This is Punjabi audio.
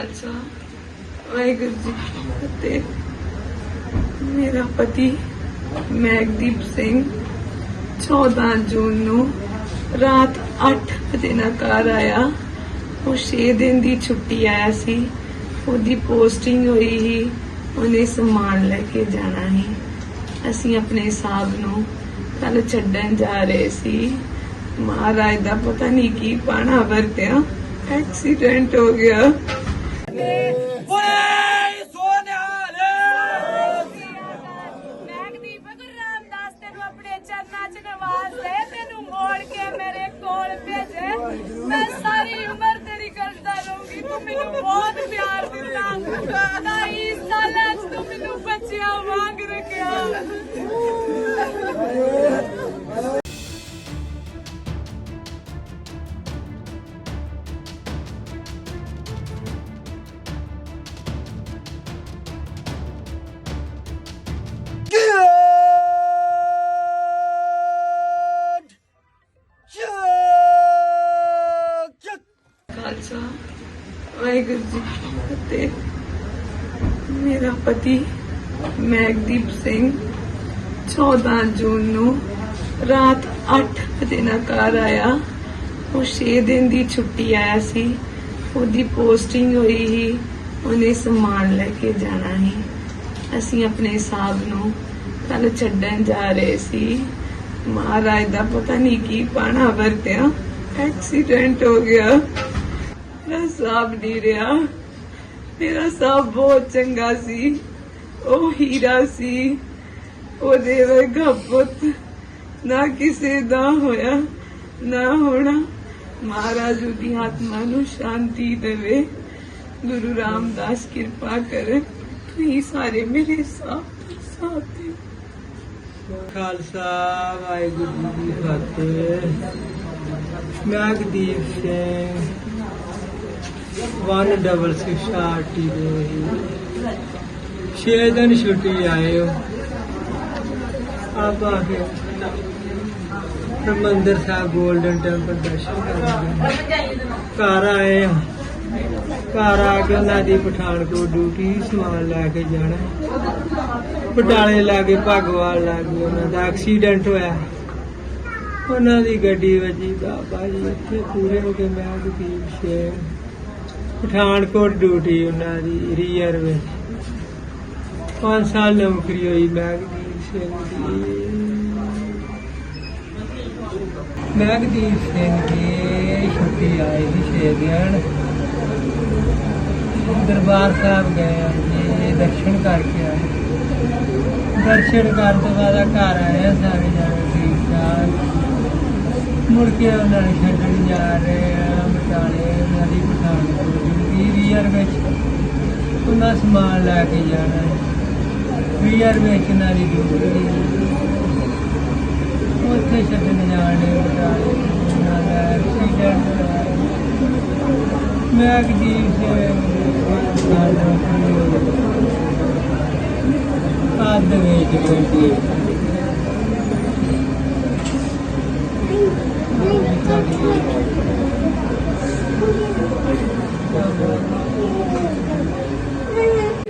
ਖਾਲਸਾ ਵਾਹਿਗੁਰੂ ਜੀ ਕੀ ਫਤਿਹ। ਮੇਰਾ ਪਤੀ ਮੈਗਦੀਪ ਸਿੰਘ 14 ਜੂਨ ਨੂੰ ਰਾਤ 8 ਵਜੇ ਨਾਲ ਘਰ ਆਇਆ। ਉਹ 6 ਦਿਨ ਦੀ ਛੁੱਟੀ ਆਇਆ ਸੀ। ਉਹਦੀ ਪੋਸਟਿੰਗ ਹੋਈ ਸੀ, ਉਹਨੇ ਸਮਾਨ ਲੈ ਕੇ ਜਾਣਾ ਸੀ। ਅਸੀਂ ਆਪਣੇ ਸਾਹਿਬ ਨੂੰ ਕੱਲ ਛੱਡਣ ਜਾ ਰਹੇ ਸੀ। ਮਹਾਰਾਜ ਦਾ ਪਤਾ ਨਹੀਂ ਕੀ ਪਾਣਾ ਵਰਤਿਆ। ਐਕਸੀਡੈਂਟ ਹੋ ਗਿਆ। ਖਾਲਸਾ ਵਾਹਿਗੁਰੂ ਜੀ ਕੀ ਫਤਿਹ। ਮੇਰਾ ਪਤੀ ਮੈਗਦੀਪ ਸਿੰਘ 14 ਜੂਨ ਨੂੰ ਰਾਤ 8 ਵਜੇ ਨਾਲ ਘਰ ਆਇਆ। ਉਹ 6 ਦਿਨ ਦੀ ਛੁੱਟੀ ਆਇਆ ਸੀ। ਉਹਦੀ ਪੋਸਟਿੰਗ ਹੋਈ ਸੀ, ਉਹਨੇ ਸਮਾਨ ਲੈ ਕੇ ਜਾਣਾ ਸੀ। ਅਸੀਂ ਆਪਣੇ ਸਾਹਿਬ ਨੂੰ ਕੱਲ ਛੱਡਣ ਜਾ ਰਹੇ ਸੀ। ਮਹਾਰਾਜ ਦਾ ਪਤਾ ਨਹੀਂ ਕੀ ਪਾਣਾ ਵਰਤਿਆ। ਐਕਸੀਡੈਂਟ ਹੋ ਗਿਆ। ਮੇਰਾ ਸਾਹਬ ਨਹੀਂ ਰਿਹਾ। ਮੇਰਾ ਸਾਹਬ ਬਹੁਤ ਚੰਗਾ ਸੀ। ਉਹ ਹੀਰਾ ਸੀ। ਉਹਦੇ ਵਰਗਾ ਪੁੱਤ ਨਾ ਕਿਸੇ ਦਾ ਹੋਇਆ, ਨਾ ਹੋਣਾ। ਮਹਾਰਾਜ ਦੀ ਆਤਮਾ ਨੂੰ ਸ਼ਾਂਤੀ ਦੇਵੇ। ਗੁਰੂ ਰਾਮਦਾਸ ਕਿਰਪਾ ਕਰੇ। ਤੁਸੀਂ ਸਾਰੇ ਮੇਰੇ ਸਾਥ ਸਾਥ ਦਿਓ ਖਾਲਸਾ, ਵਾਹਿਗੁਰੂ ਜੀ ਕੀ ਫਤਿਹ। ਮੈਗਦੀਪ ਸਿੰਘ। 166 ਆਰਟੀ ਦੇ ਛੇ ਦਿਨ ਛੁੱਟੀ ਆਏ ਹੋ ਆਪ ਆ ਕੇ ਹਰਿਮੰਦਰ ਸਾਹਿਬ 골ਡਨ ਟੈਂਪਲ ਦਰਸ਼ਨ ਕਰਨ ਘਰ ਆਏ ਹਾਂ। ਘਰ ਆ ਕੇ ਉਹਨਾਂ ਦੀ ਪਠਾਨਕੋਟ ਡਿਊਟੀ ਸਮਾਨ ਲੈ ਕੇ ਜਾਣਾ। ਪਟਾਲੇ ਲੈ ਕੇ ਲਾਗੇ ਭਗਵਾਨ ਕੇ ਉਹਨਾਂ ਦਾ ਐਕਸੀਡੈਂਟ ਹੋਇਆ। ਉਹਨਾਂ ਦੀ ਗੱਡੀ ਵੱਜੀ, ਬਾਬਾ ਜੀ, ਇੱਥੇ ਪੂਰੇ ਹੋ ਕੇ ਮੈਂ ਜਗਦੀਪ ਸਿੰਘ ਪਠਾਨਕੋਟ ਡਿਊਟੀ ਉਹਨਾਂ ਦੀ ਰੀਅਰ ਵਿੱਚ। ਪੰਜ ਸਾਲ ਨੌਕਰੀ ਹੋਈ ਮੈਗਦੀਪ ਸਿੰਘ ਦੀ। ਮੈਗਦੀਪ ਸਿੰਘ ਦੀ ਛੁੱਟੀ ਆਈ ਸੀ ਛੇ ਦਿਨ। ਦਰਬਾਰ ਸਾਹਿਬ ਗਏ ਜੀ ਦਰਸ਼ਨ ਕਰਕੇ ਆਏ। ਦਰਸ਼ਨ ਕਰਨ ਤੋਂ ਬਾਅਦ ਘਰ ਆਏ ਸਾਰੇ ਜਾਣੇ ਠੀਕ ਠਾਕ ਮੁੜ ਕੇ ਉਹਨਾਂ ਨੇ ਛੱਡਣ ਜਾ ਰਹੇ 20 ਰੁਪਏ ਉਹਨਾਂ ਸਮਾਨ ਲੈ ਕੇ ਜਾਣਾ 20 ਰੁਪਏ ਚ ਨਾਲ ਹੀ। ਡਿਊਟੀ ਉੱਥੇ ਛੱਡਣ ਜਾਣ ਬਟਾਲੇ ਨਾਲ ਐਕਸੀਡੈਂਟ ਮੈਂ ਜੀ ਆਦ ਵਿੱਚ